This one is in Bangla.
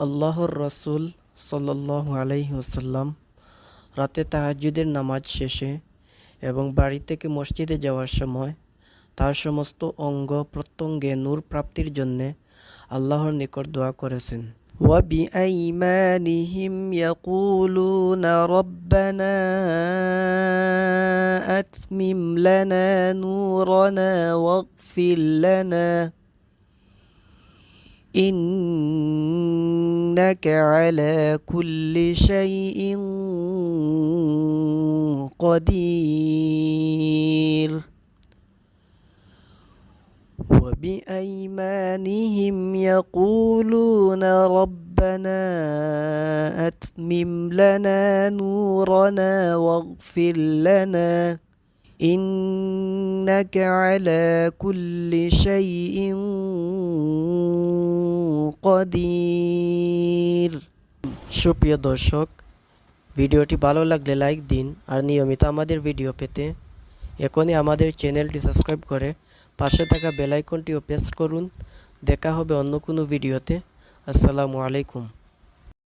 আল্লাহর রসুল সাল্লাহ আলাইহি ওসাল্লাম রাতে তাহাজ্জুদের নামাজ শেষে এবং বাড়ি থেকে মসজিদে যাওয়ার সময় তার সমস্ত অঙ্গ প্রত্যঙ্গে নূর প্রাপ্তির জন্যে আল্লাহর নিকট দোয়া করেছেন وبأيمانهم يقولون ربنا أتمم لنا نورنا واغفر لنا إنك على كل شيء قدير. وبأيمانهم يقولون ربنا أتمم لنا نورنا واغفر لنا. إنك على كل شيء কদির। সুপ্রিয় দর্শক, ভিডিওটি ভালো লাগলে লাইক দিন আর নিয়মিত আমাদের ভিডিও পেতে এখনই আমাদের চ্যানেলটি সাবস্ক্রাইব করে পাশে থাকা বেলাইকনটিও প্রেস করুন। দেখা হবে অন্য কোনো ভিডিওতে। আসসালামু আলাইকুম।